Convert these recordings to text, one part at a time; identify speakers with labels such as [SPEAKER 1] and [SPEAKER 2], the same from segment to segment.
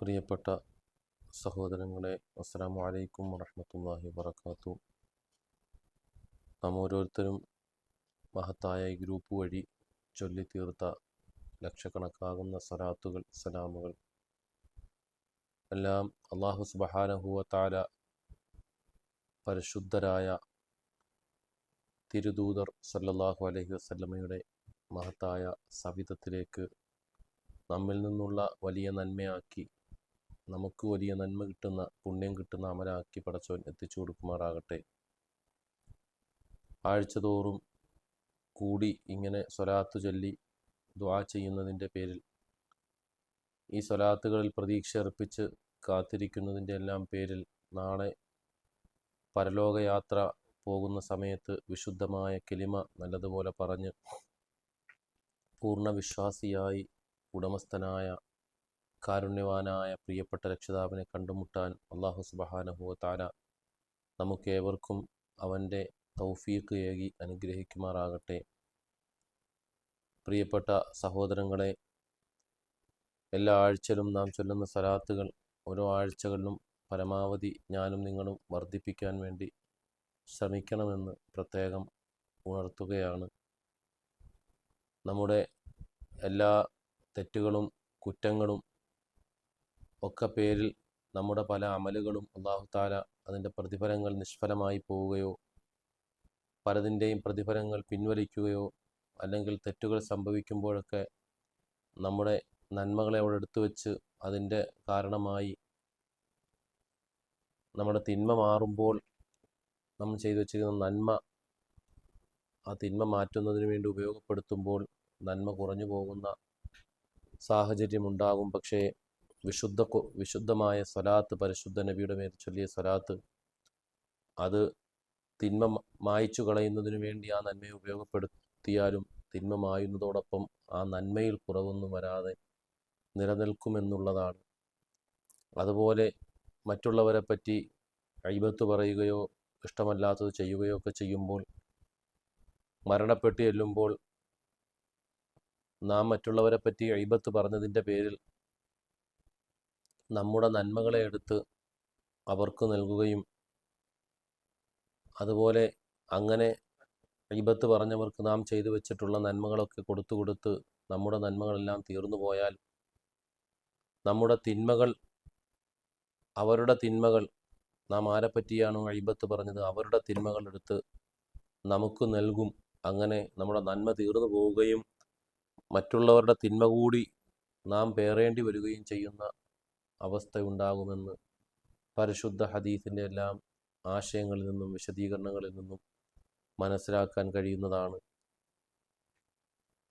[SPEAKER 1] പ്രിയപ്പെട്ട സഹോദരങ്ങളെ അസ്സലാമു അലൈക്കും വറഹ്മത്തുള്ളാഹി വബറകാത്തു നാം ഓരോരുത്തരും മഹത്തായ ഈ ഗ്രൂപ്പ് വഴി ചൊല്ലിത്തീർത്ത ലക്ഷക്കണക്കാകുന്ന സലാത്തുകൾ സലാമുകൾ. എല്ലാം അള്ളാഹു സുബ്ഹാനഹു തആല പരിശുദ്ധരായ തിരുദൂതർ സല്ലല്ലാഹു അലൈഹി വസല്ലമയുടെ മഹത്തായ സവിധത്തിലേക്ക് നമ്മിൽ നിന്നുള്ള വലിയ നന്മയാക്കി നമുക്ക് വലിയ നന്മ കിട്ടുന്ന പുണ്യം കിട്ടുന്ന അമലാക്കി പടച്ചവൻ എത്തിച്ചു കൊടുക്കുമാറാകട്ടെ. ആഴ്ചതോറും കൂടി ഇങ്ങനെ സ്വലാത്ത് ചൊല്ലി ദ്വാ ചെയ്യുന്നതിന്റെ പേരിൽ ഈ സ്വലാത്തുകളിൽ പ്രതീക്ഷ അർപ്പിച്ച് കാത്തിരിക്കുന്നതിന്റെ എല്ലാം പേരിൽ നാളെ പരലോകയാത്ര പോകുന്ന സമയത്ത് വിശുദ്ധമായ കിളിമ നല്ലതുപോലെ പറഞ്ഞ് പൂർണ വിശ്വാസിയായി ഉടമസ്ഥനായ കാരുണ്യവാനായ പ്രിയപ്പെട്ട രക്ഷിതാവിനെ കണ്ടുമുട്ടാൻ അള്ളാഹു സുബഹാനഹുവ താര നമുക്കേവർക്കും അവന്റെ തൗഫീഖ് ഏകി അനുഗ്രഹിക്കുമാറാകട്ടെ. പ്രിയപ്പെട്ട സഹോദരങ്ങളെ എല്ലാ ആഴ്ചയിലും നാം ചൊല്ലുന്ന സലാത്തുകൾ ഓരോ ആഴ്ചകളിലും പരമാവധി ഞാനും നിങ്ങളും വർദ്ധിപ്പിക്കാൻ വേണ്ടി ശ്രമിക്കണമെന്ന് പ്രത്യേകം ഉണർത്തുകയാണ്. നമ്മുടെ എല്ലാ തെറ്റുകളും കുറ്റങ്ങളും ഒക്കെ പേരിൽ നമ്മുടെ പല അമലുകളും അള്ളാഹു താല അതിന്റെ പ്രതിഫലങ്ങൾ നിഷ്ഫലമായി പോവുകയോ പലതിന്റെയും പ്രതിഫലങ്ങൾ പിൻവലിക്കുകയോ അല്ലെങ്കിൽ തെറ്റുകൾ സംഭവിക്കുമ്പോഴൊക്കെ നമ്മുടെ നന്മകളെ അവിടെ എടുത്തു വെച്ച് അതിന്റെ കാരണമായി നമ്മുടെ തിന്മ മാറുമ്പോൾ നമ്മൾ ചെയ്തു വെച്ചിരിക്കുന്ന നന്മ ആ തിന്മ മാറ്റുന്നതിന് വേണ്ടി ഉപയോഗപ്പെടുത്തുമ്പോൾ നന്മ കുറഞ്ഞു പോകുന്ന സാഹചര്യമുണ്ടാകും പക്ഷേ വിശുദ്ധ വിശുദ്ധമായ സ്വലാത്ത് പരിശുദ്ധ നബിയുടെ മേൽ ചൊല്ലിയ സ്വലാത്ത് അത് തിന്മ മായ്ച്ചു കളയുന്നതിന് വേണ്ടി ആ നന്മയെ ഉപയോഗപ്പെടുത്തിയാലും തിന്മ മായുന്നതോടൊപ്പം ആ നന്മയിൽ കുറവൊന്നും വരാതെ നിലനിൽക്കുമെന്നുള്ളതാണ്. അതുപോലെ മറ്റുള്ളവരെ പറ്റി അഴിബത്ത് പറയുകയോ ഇഷ്ടമല്ലാത്തത് ചെയ്യുകയോ ഒക്കെ ചെയ്യുമ്പോൾ മരണപ്പെട്ട് ചെല്ലുമ്പോൾ നാം മറ്റുള്ളവരെ പറ്റി അഴിബത്ത് പറഞ്ഞതിന്റെ പേരിൽ നമ്മുടെ നന്മകളെ എടുത്ത് അവർക്ക് നൽകുകയും അതുപോലെ അങ്ങനെ ഇബത്ത് പറഞ്ഞവർക്ക് നാം ചെയ്തു വെച്ചിട്ടുള്ള നന്മകളൊക്കെ കൊടുത്തു കൊടുത്ത് നമ്മുടെ നന്മകളെല്ലാം തീർന്നു പോയാൽ നമ്മുടെ തിന്മകൾ അവരുടെ തിന്മകൾ നാം ആരെപ്പറ്റിയാണോ അഴിബത്ത് പറഞ്ഞത്? അവരുടെ തിന്മകൾ എടുത്ത് നമുക്ക് നൽകും. അങ്ങനെ നമ്മുടെ നന്മ തീർന്നു പോവുകയും മറ്റുള്ളവരുടെ തിന്മ കൂടി നാം പേറേണ്ടി വരികയും ചെയ്യുന്ന അവസ്ഥയുണ്ടാകുമെന്ന് പരിശുദ്ധ ഹദീസിന്റെ എല്ലാം ആശയങ്ങളിൽ നിന്നും വിശദീകരണങ്ങളിൽ നിന്നും മനസ്സിലാക്കാൻ കഴിയുന്നതാണ്.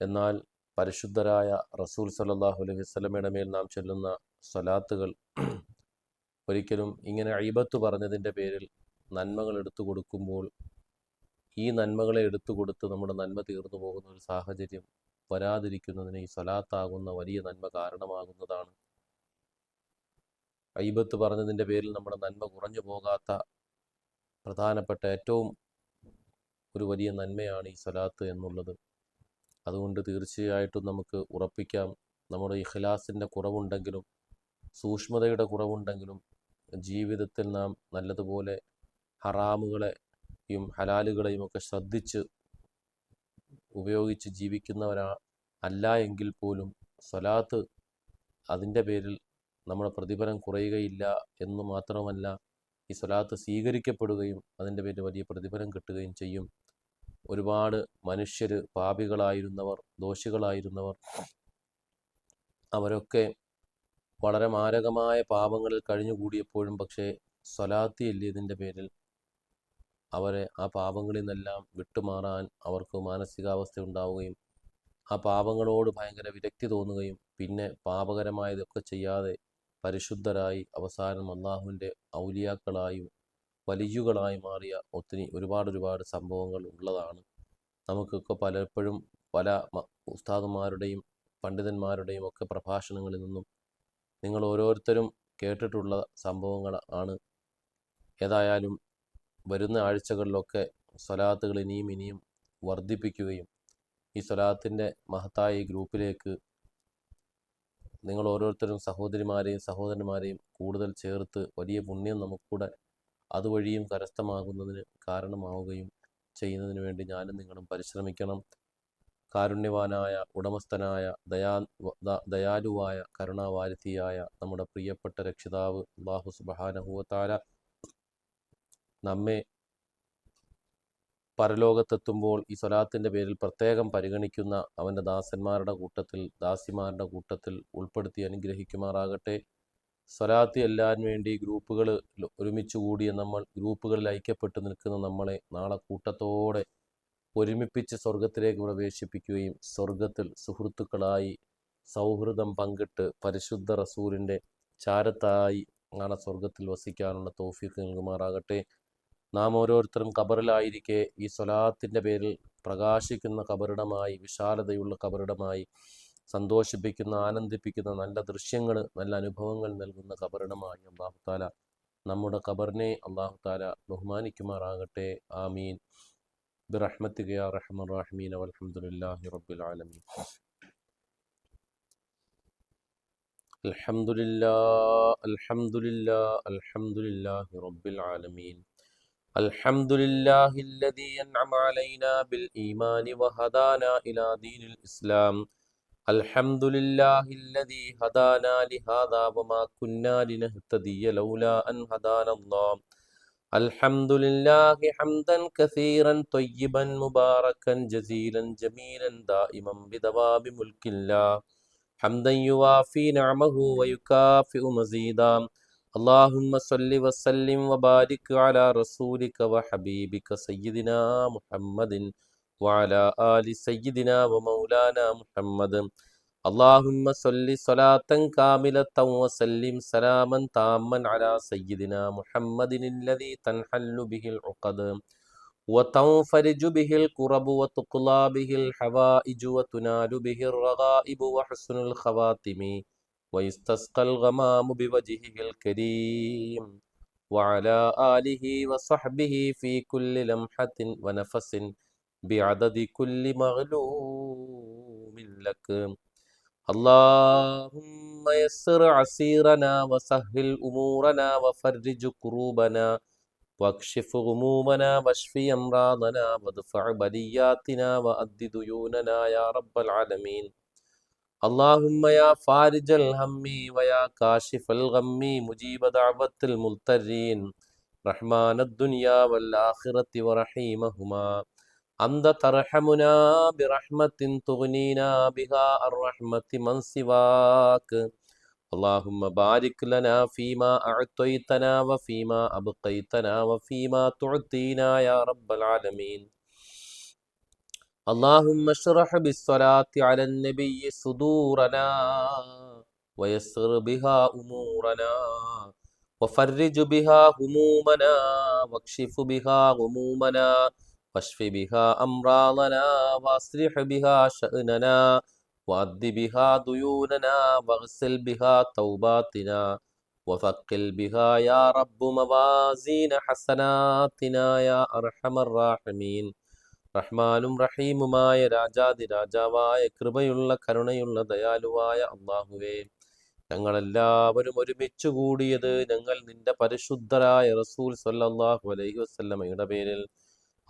[SPEAKER 1] എന്നാൽ പരിശുദ്ധരായ റസൂൽ സല്ലാഹു അലൈഹി വസ്ലമയുടെ മേൽ നാം ചൊല്ലുന്ന സ്വലാത്തുകൾ ഒരിക്കലും ഇങ്ങനെ അഴിബത്ത് പറഞ്ഞതിന്റെ പേരിൽ നന്മകൾ എടുത്തു കൊടുക്കുമ്പോൾ ഈ നന്മകളെ എടുത്തു കൊടുത്ത് നമ്മുടെ നന്മ തീർന്നു പോകുന്ന ഒരു സാഹചര്യം വരാതിരിക്കുന്നതിന് ഈ സ്വലാത്താകുന്ന വലിയ നന്മ കാരണമാകുന്നതാണ് അയ്യബത്ത് പറഞ്ഞതിന്റെ പേരിൽ നമ്മുടെ നന്മ കുറഞ്ഞു പോകാത്ത പ്രധാനപ്പെട്ട ഏറ്റവും ഒരു വലിയ നന്മയാണ് ഈ സ്വലാത്ത് എന്നുള്ളത്. അതുകൊണ്ട് തീർച്ചയായിട്ടും നമുക്ക് ഉറപ്പിക്കാം. നമ്മുടെ ഇഖ്ലാസിന്റെ കുറവുണ്ടെങ്കിലും സൂക്ഷ്മതയുടെ കുറവുണ്ടെങ്കിലും ജീവിതത്തിൽ നാം നല്ലതുപോലെ ഹറാമുകളെയും ഹലാലുകളെയും ഒക്കെ ശ്രദ്ധിച്ച് ഉപയോഗിച്ച് ജീവിക്കുന്നവരാ അല്ല എങ്കിൽ പോലും സ്വലാത്ത് അതിന്റെ പേരിൽ നമ്മുടെ പ്രതിഫലം കുറയുകയില്ല എന്ന് മാത്രമല്ല ഈ സ്വലാത്ത് സ്വീകരിക്കപ്പെടുകയും അതിന്റെ പേരിൽ വലിയ പ്രതിഫലം കിട്ടുകയും ചെയ്യും. ഒരുപാട് മനുഷ്യർ പാപികളായിരുന്നവർ ദോഷികളായിരുന്നവർ അവരൊക്കെ വളരെ മാരകമായ പാപങ്ങളിൽ കഴിഞ്ഞുകൂടിയപ്പോഴും പക്ഷേ സ്വലാത്തി എല്ലിയതിന്റെ പേരിൽ? അവരെ ആ പാപങ്ങളിൽ നിന്നെല്ലാം വിട്ടുമാറാൻ അവർക്ക് മാനസികാവസ്ഥ ഉണ്ടാവുകയും ആ പാപങ്ങളോട് ഭയങ്കര വിരക്തി തോന്നുകയും പിന്നെ പാപകരമായതൊക്കെ ചെയ്യാതെ പരിശുദ്ധരായി അവസാനം അള്ളാഹുവിന്റെ ഔലിയാക്കളായും വലിയുകളായി മാറിയ ഒത്തിരി ഒരുപാട് ഒരുപാട് സംഭവങ്ങൾ ഉള്ളതാണ്. നമുക്കൊക്കെ പലപ്പോഴും പല ഉസ്താദുമാരുടെയും പണ്ഡിതന്മാരുടെയും ഒക്കെ പ്രഭാഷണങ്ങളിൽ നിന്നും നിങ്ങൾ ഓരോരുത്തരും കേട്ടിട്ടുള്ള സംഭവങ്ങൾ ആണ്. ഏതായാലും വരുന്ന ആഴ്ചകളിലൊക്കെ സ്വലാത്തുകൾ ഇനിയും ഇനിയും വർദ്ധിപ്പിക്കുകയും ഈ സ്വലാത്തിന്റെ മഹത്തായ ഗ്രൂപ്പിലേക്ക് നിങ്ങൾ ഓരോരുത്തരും സഹോദരിമാരെയും സഹോദരന്മാരെയും കൂടുതൽ ചേർത്ത് വലിയ പുണ്യം നമുക്കൂടെ അതുവഴിയും കരസ്ഥമാകുന്നതിന് കാരണമാവുകയും ചെയ്യുന്നതിന് വേണ്ടി ഞാനും നിങ്ങളും പരിശ്രമിക്കണം. കാരുണ്യവാനായ ഉടമസ്ഥനായ ദയാ ദയാലുവായ കരുണാവാരിധിയായ നമ്മുടെ പ്രിയപ്പെട്ട രക്ഷിതാവ് അള്ളാഹു സുബഹാനഹുവത്താല നമ്മെ പരലോകത്തെത്തുമ്പോൾ ഈ സ്വലാത്തിന്റെ പേരിൽ പ്രത്യേകം പരിഗണിക്കുന്ന അവന്റെ ദാസന്മാരുടെ കൂട്ടത്തിൽ ദാസിമാരുടെ കൂട്ടത്തിൽ ഉൾപ്പെടുത്തി അനുഗ്രഹിക്കുമാറാകട്ടെ. സ്വലാത്ത് എല്ലാൻ വേണ്ടി ഗ്രൂപ്പുകൾ ഒരുമിച്ച് കൂടിയ നമ്മൾ ഗ്രൂപ്പുകളിൽ ഐക്യപ്പെട്ട് നിൽക്കുന്ന നമ്മളെ നാളെ കൂട്ടത്തോടെ ഒരുമിപ്പിച്ച് സ്വർഗത്തിലേക്ക് പ്രവേശിപ്പിക്കുകയും സ്വർഗത്തിൽ സുഹൃത്തുക്കളായി സൗഹൃദം പങ്കിട്ട് പരിശുദ്ധ റസൂലിന്റെ ചാരത്തായി നാളെ സ്വർഗത്തിൽ വസിക്കാനുള്ള തോഫീക്ക് നൽകുമാറാകട്ടെ. നാം ഓരോരുത്തരും കബറിലായിരിക്കെ ഈ സ്വലാത്തിൻ്റെ പേരിൽ പ്രകാശിക്കുന്ന കബറിടമായി വിശാലതയുള്ള കബറിടമായി സന്തോഷിപ്പിക്കുന്ന ആനന്ദിപ്പിക്കുന്ന നല്ല ദൃശ്യങ്ങൾ നല്ല അനുഭവങ്ങൾ നൽകുന്ന കബറിടമായി അള്ളാഹു താല നമ്മുടെ കബറിനെ അള്ളാഹു താല ബഹുമാനിക്കുമാറാകട്ടെ ആമീൻ برحمتك يا أرحم الراحمين والحمد لله رب العالمين الحمد لله الحمد لله الحمد لله رب العالمين الحمد لله الذي أنعم علينا بالإيمان وهدانا إلى دين الإسلام الحمد لله الذي هدانا لهذا وما كنا لنهتدي لولا أن هدانا الله الحمد لله حمدا كثيرا طيبا مباركا جزيلا جميلا دائما بدوام ملك الله حمدا يوافي نعمه ويكافئ مزيدا اللهم صل وسلم وبارك على رسولك وحبيبك سيدنا محمد وعلى آل سيدنا ومولانا محمد اللهم صل صلاة كاملة وسلم سلاما تاما على سيدنا محمد الذي تنحل به العقد وتنفرج به الكرب وتقلى به الحوائج وتنال به الرغائب وحسن الخواتم ويستسقى الغمام بوجهه الكريم وعلى آله وصحبه في كل لمحة ونفس بعدد كل مغلوم لك اللهم يسر عسيرنا وسهل أمورنا وفرج كروبنا واكشف غمومنا واشف أمراضنا وادفع بلياتنا وأد ديوننا يا رب العالمين اللهم يا فارج الهم ويا كاشف الغم مجيب دعوة المضطرين رحمن الدنيا والآخرة ورحيمهما أنت ترحمنا برحمة تغنينا بها عن رحمة من سواك اللهم بارك لنا فيما أعطيتنا وفيما أبقيتنا وفيما تعطينا يا رب العالمين اللهم اشرح بالصلاة على النبي صدورنا ويسر بها أمورنا وفرج بها همومنا واكشف بها غمومنا واشف بها أمراضنا واصلح بها شأننا وأد بها ديوننا واغسل بها توباتنا وثقل بها يا رب موازين حسناتنا يا أرحم الراحمين റഹ്മാനും റഹീമുമായ രാജാതി രാജാവായ കൃപയുള്ള കരുണയുള്ള ദയാലുവായ അള്ളാഹുവേ ഞങ്ങളെല്ലാവരും ഒരുമിച്ച് കൂടിയത് ഞങ്ങൾ നിന്റെ പരിശുദ്ധരായ റസൂൽ സല്ലല്ലാഹു അലൈഹി വസല്ലമയുടെ പേരിൽ.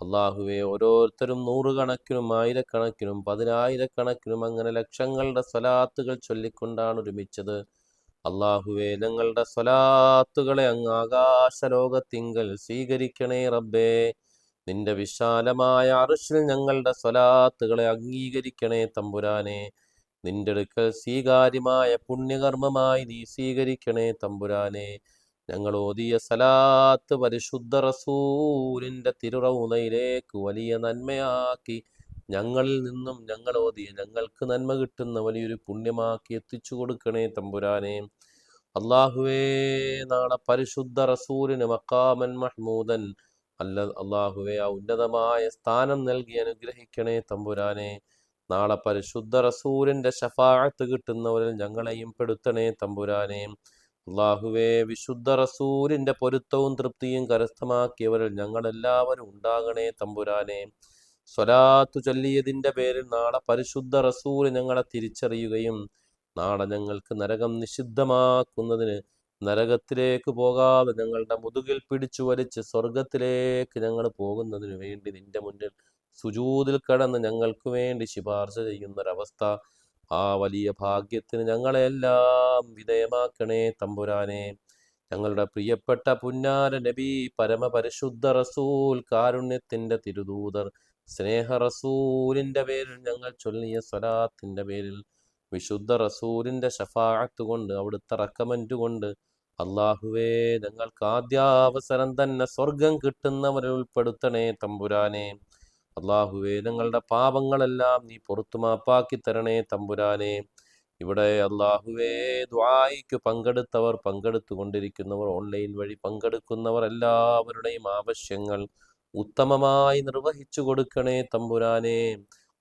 [SPEAKER 1] അള്ളാഹുവെ ഓരോരുത്തരും നൂറുകണക്കിനും ആയിരക്കണക്കിനും പതിനായിരക്കണക്കിനും അങ്ങനെ ലക്ഷങ്ങളുടെ സ്വലാത്തുകൾ ചൊല്ലിക്കൊണ്ടാണ് ഒരുമിച്ചത്. അള്ളാഹുവെ ഞങ്ങളുടെ സ്വലാത്തുകളെ അങ്ങ് ആകാശലോകത്തിങ്കൽ സ്വീകരിക്കണേ റബ്ബേ. നിന്റെ വിശാലമായ അറിഷിൽ ഞങ്ങളുടെ സ്വലാത്തുകളെ അംഗീകരിക്കണേ തമ്പുരാനെ. നിന്റെ അടുക്കൽ സ്വീകാര്യമായ പുണ്യകർമ്മമായി നീ സ്വീകരിക്കണേ തമ്പുരാനെ. ഞങ്ങൾ ഓതിയ സലാത്ത് പരിശുദ്ധ റസൂലിന്റെ തിരുറൗനയിലേക്ക് വലിയ നന്മയാക്കി ഞങ്ങളിൽ നിന്നും ഞങ്ങൾ ഓതിയ ഞങ്ങൾക്ക് നന്മ കിട്ടുന്ന വലിയൊരു പുണ്യമാക്കി എത്തിച്ചു കൊടുക്കണേ തമ്പുരാനെ. അള്ളാഹുവേ നാളെ പരിശുദ്ധ റസൂലിന് മക്കാമൻ മഹ്മൂദൻ അല്ല അള്ളാഹുവെ ആ ഉന്നതമായ സ്ഥാനം നൽകി അനുഗ്രഹിക്കണേ തമ്പുരാനെ. നാളെ പരിശുദ്ധ റസൂലിന്റെ ഷഫാഴത്ത് കിട്ടുന്നവരിൽ ഞങ്ങളെയും പെടുത്തണേ തമ്പുരാനെ. അള്ളാഹുവെ വിശുദ്ധ റസൂലിന്റെ പൊരുത്തവും തൃപ്തിയും കരസ്ഥമാക്കിയവരിൽ ഞങ്ങളെല്ലാവരും ഉണ്ടാകണേ തമ്പുരാനെ. സ്വലാത്തു ചൊല്ലിയതിന്റെ പേരിൽ നാളെ പരിശുദ്ധ റസൂൽ ഞങ്ങളെ തിരിച്ചറിയുകയും നാളെ ഞങ്ങൾക്ക് നരകം നിഷിദ്ധമാക്കുന്നതിന് നരകത്തിലേക്ക് പോകാതെ ഞങ്ങളുടെ മുതുകിൽ പിടിച്ചു വലിച്ച് സ്വർഗത്തിലേക്ക് ഞങ്ങൾ പോകുന്നതിന് വേണ്ടി നിന്റെ മുന്നിൽ സുജൂതിൽ കടന്ന് ഞങ്ങൾക്ക് വേണ്ടി ശിപാർശ ചെയ്യുന്നൊരവസ്ഥ. ആ വലിയ ഭാഗ്യത്തിന് ഞങ്ങളെല്ലാം വിധേയമാക്കണേ തമ്പുരാനെ. ഞങ്ങളുടെ പ്രിയപ്പെട്ട പുന്നാര നബി പരമപരിശുദ്ധ റസൂൽ കാരുണ്യത്തിന്റെ തിരുദൂതർ സ്നേഹ റസൂലിന്റെ പേരിൽ ഞങ്ങൾ ചൊല്ലിയ സ്വലാത്തിന്റെ പേരിൽ വിശുദ്ധ റസൂലിന്റെ ഷഫാഅത്ത് കൊണ്ട് അവിടുത്തെ റക്കമന്റ് കൊണ്ട് അള്ളാഹുവേ ഞങ്ങൾക്ക് ആദ്യാവസരം തന്നെ സ്വർഗം കിട്ടുന്നവരെ ഉൾപ്പെടുത്തണേ തമ്പുരാനെ. അള്ളാഹുവേ ഞങ്ങളുടെ പാപങ്ങളെല്ലാം നീ പുറത്തു മാപ്പാക്കി തരണേ തമ്പുരാനെ. ഇവിടെ അള്ളാഹുവേ ദ്വായിക്ക് പങ്കെടുത്തവർ പങ്കെടുത്തു കൊണ്ടിരിക്കുന്നവർ ഓൺലൈൻ വഴി പങ്കെടുക്കുന്നവർ എല്ലാവരുടെയും ആവശ്യങ്ങൾ ഉത്തമമായി നിർവഹിച്ചു കൊടുക്കണേ തമ്പുരാനെ.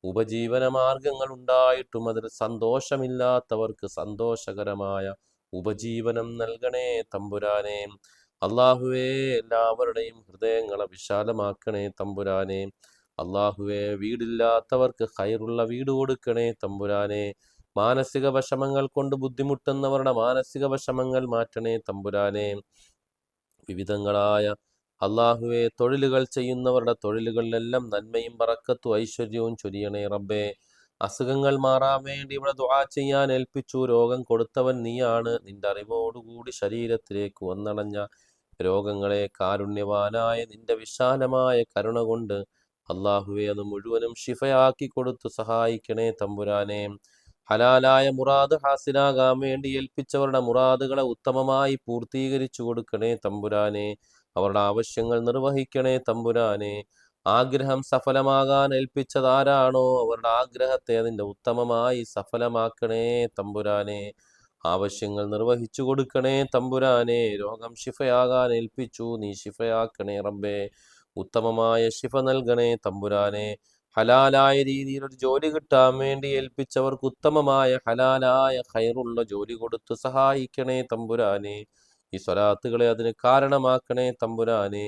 [SPEAKER 1] ഉപജീവന മാർഗങ്ങൾ ഉണ്ടായിട്ടും അതിൽ സന്തോഷമില്ലാത്തവർക്ക് സന്തോഷകരമായ ഉപജീവനം നൽകണേ തമ്പുരാനെ. അള്ളാഹുവേ എല്ലാവരുടെയും ഹൃദയങ്ങളെ വിശാലമാക്കണേ തമ്പുരാനെ. അള്ളാഹുവെ വീടില്ലാത്തവർക്ക് ഹൈറുള്ള വീട് കൊടുക്കണേ തമ്പുരാനെ. മാനസിക വിഷമങ്ങൾ കൊണ്ട് ബുദ്ധിമുട്ടുന്നവരുടെ മാനസിക വിഷമങ്ങൾ മാറ്റണേ തമ്പുരാനെ. വിവിധങ്ങളായ അള്ളാഹുവെ തൊഴിലുകൾ ചെയ്യുന്നവരുടെ തൊഴിലുകളിലെല്ലാം നന്മയും പറക്കത്തും ഐശ്വര്യവും ചൊരിയണേ റബ്ബേ. അസുഖങ്ങൾ മാറാൻ വേണ്ടി ഇവിടെ ദുആ ചെയ്യാൻ ഏൽപ്പിച്ചു. രോഗം കൊടുത്തവൻ നീയാണ്. നിന്റെ അറിവോടുകൂടി ശരീരത്തിലേക്ക് വന്നടഞ്ഞ രോഗങ്ങളെ കാരുണ്യവാനായ നിന്റെ വിശാലമായ കരുണ കൊണ്ട് അള്ളാഹുവെ അത് മുഴുവനും ഷിഫയാക്കി കൊടുത്തു സഹായിക്കണേ തമ്പുരാനെ. ഹലാലായ മുറാദ് ഹാസിലാകാൻ വേണ്ടി ഏൽപ്പിച്ചവരുടെ മുറാദുകളെ ഉത്തമമായി പൂർത്തീകരിച്ചു കൊടുക്കണേ തമ്പുരാനെ. അവരുടെ ആവശ്യങ്ങൾ നിർവഹിക്കണേ തമ്പുരാനെ. ആഗ്രഹം സഫലമാകാൻ ഏൽപ്പിച്ചതാരാണോ? അവരുടെ ആഗ്രഹത്തെ അതിന്റെ ഉത്തമമായി സഫലമാക്കണേ തമ്പുരാനെ. ആവശ്യങ്ങൾ നിർവഹിച്ചു കൊടുക്കണേ തമ്പുരാനെ. രോഗം ശിഫയാകാൻ ഏൽപ്പിച്ചു നീ ശിഫയാക്കണേ റബ്ബേ. ഉത്തമമായ ശിഫ നൽകണേ തമ്പുരാനെ. ഹലാലായ രീതിയിൽ ഒരു ജോലി കിട്ടാൻ വേണ്ടി ഏൽപ്പിച്ചവർക്ക് ഉത്തമമായ ഹലാലായ ഹൈറുള്ള ജോലി കൊടുത്ത് സഹായിക്കണേ തമ്പുരാനെ. ഈ സ്വലാത്തുകളെ അതിന് കാരണമാക്കണേ തമ്പുരാനെ.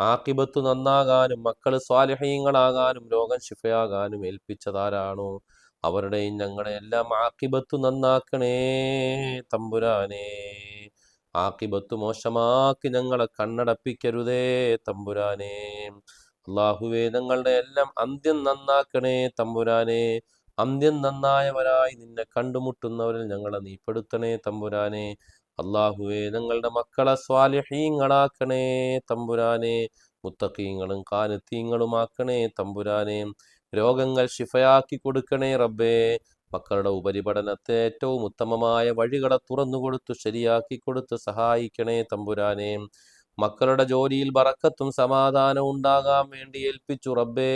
[SPEAKER 1] ആക്കിബത്ത് നന്നാകാനും മക്കൾ സ്വാലിഹീങ്ങളാകാനും രോഗം ശിഫയാകാനും ഏൽപ്പിച്ചതാരാണോ? അവരുടെയും ഞങ്ങളെ എല്ലാം ആക്കിബത്ത് നന്നാക്കണേ തമ്പുരാനെ. ആക്കിബത്ത് മോശമാക്കി ഞങ്ങളെ കണ്ണടപ്പിക്കരുതേ തമ്പുരാനെ. അള്ളാഹുവേ ഞങ്ങളുടെ എല്ലാം അന്ത്യം നന്നാക്കണേ തമ്പുരാനെ. അന്ത്യം നന്നായവരായി നിന്നെ കണ്ടുമുട്ടുന്നവരിൽ ഞങ്ങളെ നീപ്പെടുത്തണേ തമ്പുരാനെ. അള്ളാഹുവേ നിങ്ങളുടെ മക്കളെ സ്വാലിഹീങ്ങളാക്കണേ തമ്പുരാനെ. മുത്തക്കീങ്ങളും കാനത്തീങ്ങളുമാക്കണേ തമ്പുരാനെ. രോഗങ്ങൾ ശിഫയാക്കി കൊടുക്കണേ റബ്ബേ. മക്കളുടെ ഉപരിപഠനത്തെ ഏറ്റവും ഉത്തമമായ വഴികളെ തുറന്നു കൊടുത്തു ശരിയാക്കി കൊടുത്ത് സഹായിക്കണേ തമ്പുരാനെ. മക്കളുടെ ജോലിയിൽ വറക്കത്തും സമാധാനവും ഉണ്ടാകാൻ വേണ്ടി ഏൽപ്പിച്ചു റബ്ബേ.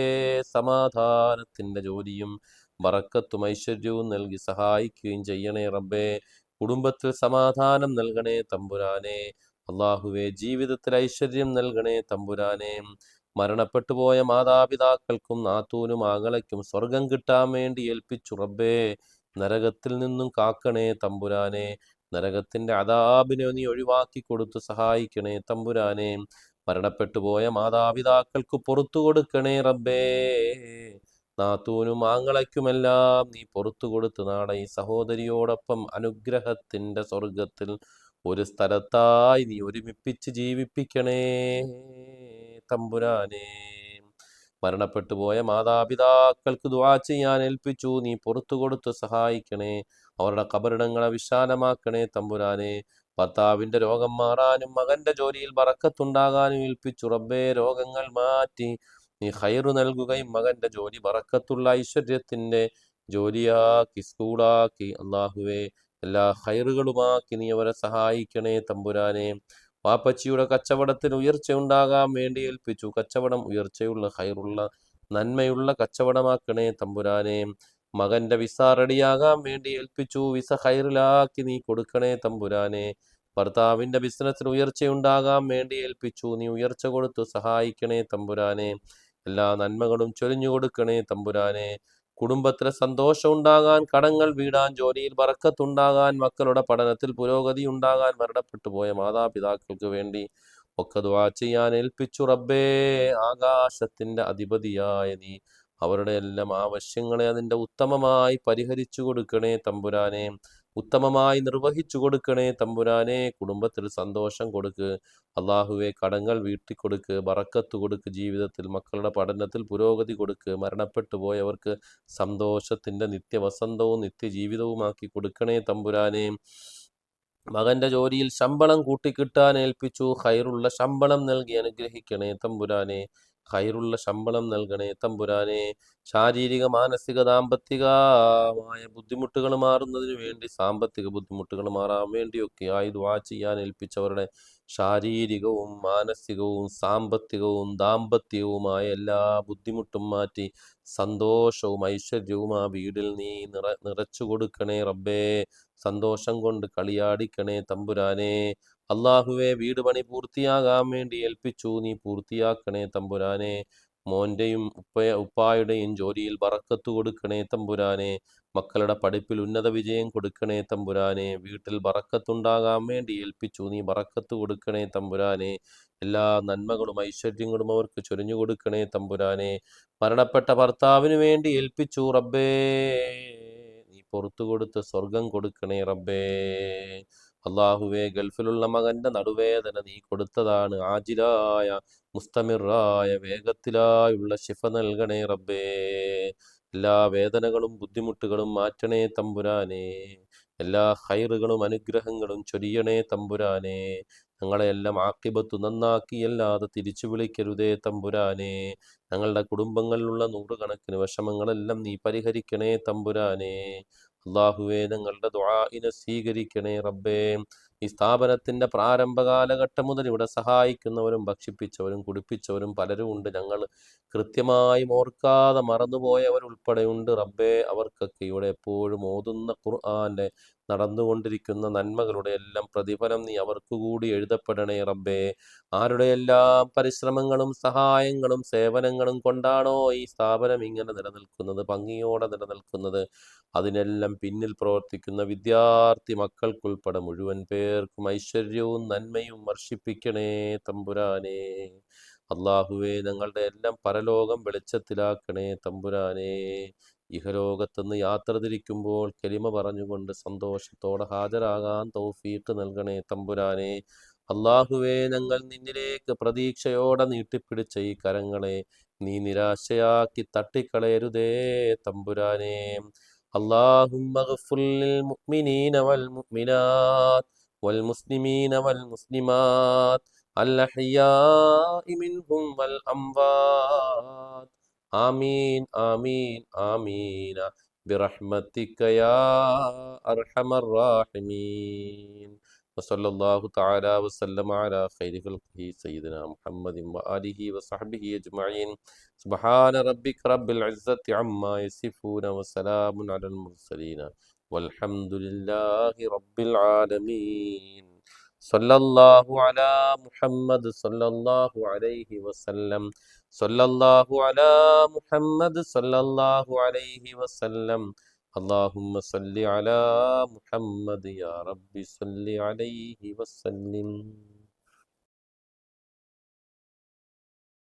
[SPEAKER 1] സമാധാനത്തിന്റെ ജോലിയും വറക്കത്തും ഐശ്വര്യവും നൽകി സഹായിക്കുകയും ചെയ്യണേ റബ്ബേ. കുടുംബത്തിൽ സമാധാനം നൽകണേ തമ്പുരാനെ. അള്ളാഹുവെ ജീവിതത്തിൽ ഐശ്വര്യം നൽകണേ തമ്പുരാനെ. മരണപ്പെട്ടു പോയ മാതാപിതാക്കൾക്കും നാത്തൂനും ആങ്ങളയ്ക്കും സ്വർഗം കിട്ടാൻ വേണ്ടി ഏൽപ്പിച്ചു റബ്ബേ. നരകത്തിൽ നിന്നും കാക്കണേ തമ്പുരാനെ. നരകത്തിന്റെ അതാപിനെ നീ ഒഴിവാക്കി കൊടുത്തു സഹായിക്കണേ തമ്പുരാനെ. മരണപ്പെട്ടു പോയ മാതാപിതാക്കൾക്ക് പുറത്തു കൊടുക്കണേ റബ്ബേ. നാത്തൂനും ആങ്ങളയ്ക്കുമെല്ലാം നീ പുറത്തു കൊടുത്ത് നാളെ ഈ സഹോദരിയോടൊപ്പം അനുഗ്രഹത്തിന്റെ സ്വർഗത്തിൽ ഒരു സ്ഥലത്തായി നീ ഒരുമിപ്പിച്ച് ജീവിപ്പിക്കണേ തമ്പുരാനേ. മരണപ്പെട്ടു പോയ മാതാപിതാക്കൾക്ക് ദുആ ചെയ്യാൻ ഏൽപ്പിച്ചു. നീ പുറത്തു കൊടുത്ത് സഹായിക്കണേ അവരുടെ കബറിടങ്ങളെ വിശാലമാക്കണേ തമ്പുരാനെ. ഭർത്താവിന്റെ രോഗം മാറാനും മകന്റെ ജോലിയിൽ വറക്കത്തുണ്ടാകാനും ഏൽപ്പിച്ചു. റബ്ബേ രോഗങ്ങൾ മാറ്റി നീ ഹൈറു നൽകുകയും മകന്റെ ജോലി ബറക്കത്തുള്ള ഐശ്വര്യത്തിന്റെ ജോലിയാക്കി സ്കൂളാക്കി. അള്ളാഹുവേ എല്ലാ ഹൈറുകളുമാക്കി നീ അവരെ സഹായിക്കണേ തമ്പുരാനെ. വാപ്പച്ചിയുടെ കച്ചവടത്തിന് ഉയർച്ച ഉണ്ടാകാൻ വേണ്ടി ഏൽപ്പിച്ചു. കച്ചവടം ഉയർച്ചയുള്ള ഹൈറുള്ള നന്മയുള്ള കച്ചവടമാക്കണേ തമ്പുരാനെ. മകന്റെ വിസ റെഡിയാകാൻ വേണ്ടി ഏൽപ്പിച്ചു. വിസ ഹൈറിലാക്കി നീ കൊടുക്കണേ തമ്പുരാനെ. ഭർത്താവിന്റെ ബിസിനസ്സിന് ഉയർച്ചയുണ്ടാകാൻ വേണ്ടി ഏൽപ്പിച്ചു. നീ ഉയർച്ച കൊടുത്തു സഹായിക്കണേ തമ്പുരാനെ. എല്ലാ നന്മകളും ചൊരിഞ്ഞു കൊടുക്കണേ തമ്പുരാനെ. കുടുംബത്തിൽ സന്തോഷം ഉണ്ടാകാൻ കടങ്ങൾ വീടാൻ ജോലിയിൽ വറക്കത്തുണ്ടാകാൻ മക്കളുടെ പഠനത്തിൽ പുരോഗതി ഉണ്ടാകാൻ മരണപ്പെട്ടു പോയ മാതാപിതാക്കൾക്ക് വേണ്ടി ഒക്കെ ദുആ ചെയ്യാൻ ഏൽപ്പിച്ചു റബ്ബേ. ആകാശത്തിന്റെ അധിപതിയായ നീ അവരുടെ എല്ലാം ആവശ്യങ്ങളെ അതിന്റെ ഉത്തമമായി പരിഹരിച്ചു കൊടുക്കണേ തമ്പുരാനെ. ഉത്തമമായി നിർവഹിച്ചു കൊടുക്കണേ തമ്പുരാനെ. കുടുംബത്തിൽ സന്തോഷം കൊടുക്ക്. അള്ളാഹുവെ കടങ്ങൾ വീട്ടി കൊടുക്ക്. ബറക്കത്ത് കൊടുക്ക്. ജീവിതത്തിൽ മക്കളുടെ പഠനത്തിൽ പുരോഗതി കൊടുക്ക്. മരണപ്പെട്ടു പോയവർക്ക് സന്തോഷത്തിന്റെ നിത്യവസന്തവും നിത്യജീവിതവുമാക്കി കൊടുക്കണേ തമ്പുരാനെ. മകന്റെ ജോലിയിൽ ശമ്പളം കൂട്ടിക്കിട്ടാൻ ഏൽപ്പിച്ചു. ഹൈറുള്ള ശമ്പളം നൽകി അനുഗ്രഹിക്കണേ തമ്പുരാനെ. ഹൈറുള്ള ശമ്പളം നൽകണേ. തമ്പുരാനെ ശാരീരിക മാനസിക ദാമ്പത്തികമായ ബുദ്ധിമുട്ടുകൾ മാറുന്നതിന് വേണ്ടി സാമ്പത്തിക ബുദ്ധിമുട്ടുകൾ മാറാൻ വേണ്ടിയൊക്കെ ആയി ദ്വാ ചെയ്യാൻ ഏൽപ്പിച്ചവരുടെ ശാരീരികവും മാനസികവും സാമ്പത്തികവും ദാമ്പത്യവുമായ എല്ലാ ബുദ്ധിമുട്ടും മാറ്റി സന്തോഷവും ഐശ്വര്യവും ആ വീടിൽ നീ നിറ നിറച്ചു കൊടുക്കണേ റബ്ബേ. സന്തോഷം കൊണ്ട് കളിയാടിക്കണേ തമ്പുരാനെ. അള്ളാഹുവെ വീട് പണി പൂർത്തിയാകാൻ വേണ്ടി ഏൽപ്പിച്ചു. നീ പൂർത്തിയാക്കണേ തമ്പുരാനെ. മോന്റെയും ഉപ്പ ഉപ്പായുടെയും ജോലിയിൽ വറക്കത്ത് കൊടുക്കണേ തമ്പുരാനെ. മക്കളുടെ പഠിപ്പിൽ ഉന്നത വിജയം കൊടുക്കണേ തമ്പുരാനെ. വീട്ടിൽ വറക്കത്തുണ്ടാകാൻ വേണ്ടി ഏൽപ്പിച്ചു. നീ വറക്കത്ത് കൊടുക്കണേ തമ്പുരാനെ. എല്ലാ നന്മകളും ഐശ്വര്യങ്ങളും അവർക്ക് ചൊരിഞ്ഞു കൊടുക്കണേ തമ്പുരാനെ. മരണപ്പെട്ട ഭർത്താവിന് വേണ്ടി ഏൽപ്പിച്ചു. റബ്ബേ നീ പുറത്തു കൊടുത്ത് സ്വർഗം കൊടുക്കണേ റബ്ബേ. അള്ളാഹുവെ ഗൾഫിലുള്ള മകന്റെ നടുവേദന നീ കൊടുത്തതാണ്. ആജിലായ മുസ്തമിറായ വേഗത്തിലായുള്ള ശിഫ നൽകണേ റബ്ബേ. എല്ലാ വേദനകളും ബുദ്ധിമുട്ടുകളും മാറ്റണേ തമ്പുരാനെ. എല്ലാ ഹൈറുകളും അനുഗ്രഹങ്ങളും ചൊരിയണേ തമ്പുരാനെ. ഞങ്ങളെയെല്ലാം ആക്കിബത്തു നന്നാക്കിയല്ലാതെ തിരിച്ചു വിളിക്കരുതേ തമ്പുരാനെ. ഞങ്ങളുടെ കുടുംബങ്ങളിലുള്ള നൂറുകണക്കിന് വിഷമങ്ങളെല്ലാം നീ പരിഹരിക്കണേ തമ്പുരാനെ. അള്ളാഹുവേ ഞങ്ങളുടെ ദ്വാഇനെ സ്വീകരിക്കണേ റബ്ബേ. ഈ സ്ഥാപനത്തിന്റെ പ്രാരംഭ കാലഘട്ടം മുതൽ ഇവിടെ സഹായിക്കുന്നവരും ഭക്ഷിപ്പിച്ചവരും കുടിപ്പിച്ചവരും പലരും ഉണ്ട്. ഞങ്ങൾ കൃത്യമായി ഓർക്കാതെ മറന്നുപോയവരുൾപ്പെടെയുണ്ട് റബ്ബേ. അവർക്കൊക്കെ ഇവിടെ എപ്പോഴും ഓതുന്ന ഖുർആന്റെ നടന്നുകൊണ്ടിരിക്കുന്ന നന്മകളുടെ എല്ലാം പ്രതിഫലം നീ അവർക്ക് കൂടി എഴുതപ്പെടണേ റബ്ബേ. ആരുടെ എല്ലാം പരിശ്രമങ്ങളും സഹായങ്ങളും സേവനങ്ങളും കൊണ്ടാണോ ഈ സ്ഥാപനം ഇങ്ങനെ നിലനിൽക്കുന്നത് ഭംഗിയോടെ നിലനിൽക്കുന്നത്? അതിനെല്ലാം പിന്നിൽ പ്രവർത്തിക്കുന്ന വിദ്യാർത്ഥി മക്കൾക്കുൾപ്പെടെ മുഴുവൻ പേർക്കും ഐശ്വര്യവും നന്മയും വർഷിപ്പിക്കണേ തമ്പുരാനെ. അള്ളാഹുവേ ഞങ്ങളുടെ എല്ലാം പരലോകം വെളിച്ചത്തിലാക്കണേ തമ്പുരാനെ. ഇഹലോകത്തുനിന്ന് യാത്ര തിരിക്കുമ്പോൾ കെലിമ പറഞ്ഞുകൊണ്ട് സന്തോഷത്തോടെ ഹാജരാകാൻ തൗഫീഖ് നൽകണേ തമ്പുരാനെ അള്ളാഹുവേ ഞങ്ങൾ നിന്നിലേക്ക് പ്രതീക്ഷയോടെ നീട്ടിപ്പിടിച്ച ഈ കരങ്ങളെ നീ നിരാശയാക്കി തട്ടിക്കളയരുതേ തമ്പുരാനെ اللهم اغفر للمؤمنين والمؤمنات والمسلمين والمسلمات الأحياء منهم والأموات آمين آمين آمين برحمتك يا أرحم الراحمين وصلى الله تعالى وسلم على خير خلقه سيدنا محمد وآله وصحبه أجمعين سبحان ربك رب العزة عما يصفون وسلام على المرسلين والحمد لله رب العالمين صلى الله على محمد صلى الله عليه وسلم صلى الله على محمد صلى الله عليه وسلم اللهم صل على محمد يا رب صل عليه وسلم